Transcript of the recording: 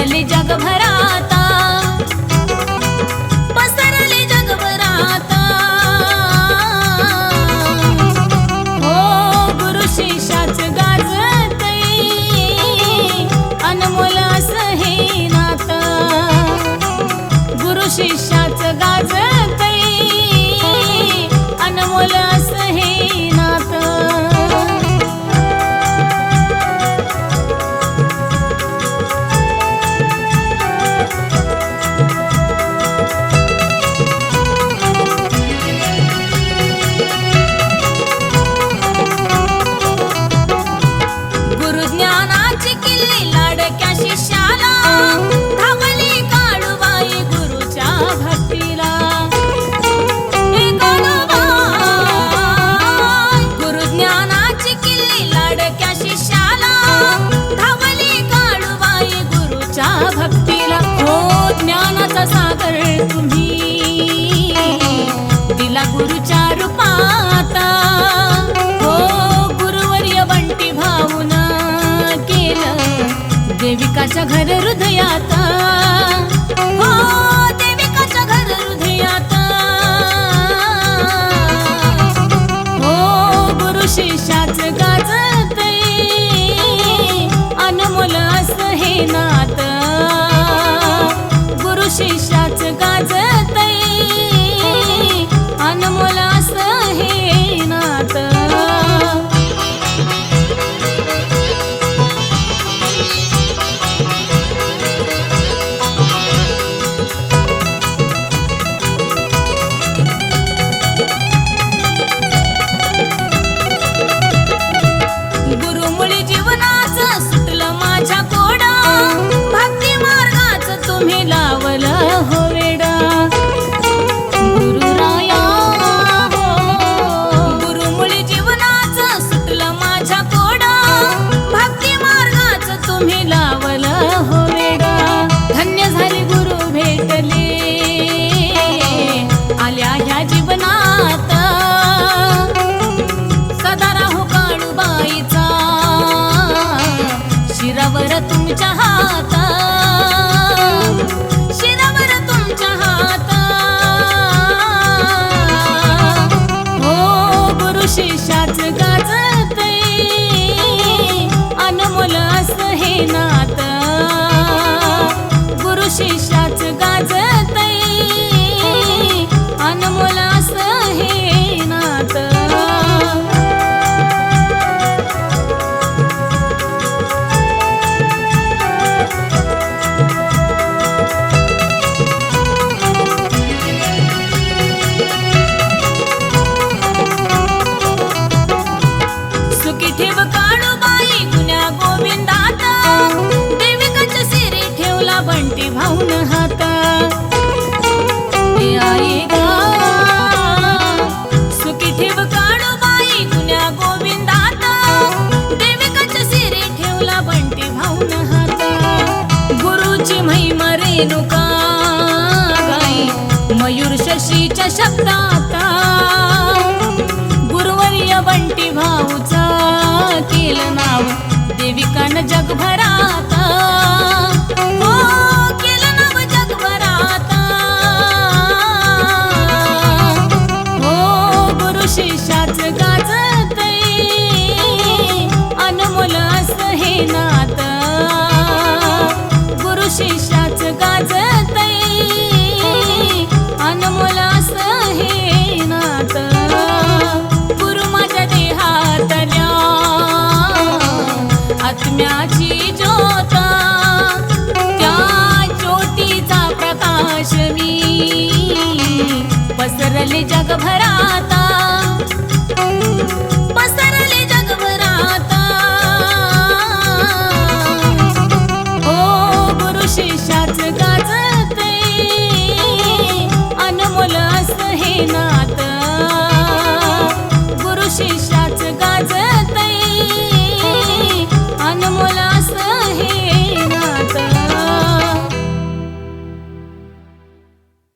पसरली जगभराता. पसरली जगभराता. हो गुरु शिषाच गाजत अनमोल असं हे नाता. गुरु शिष्याच गाजत नाथ तुमच्या हाता शिरावर तुमच्या हो गुरु शिष्याच रेणुका गाई मयूर शशीच्या भाऊचा केलं नाव देविकान जगभराता. हो, जगभराता. हो गुरु शिष्याच शिष्य जगभरात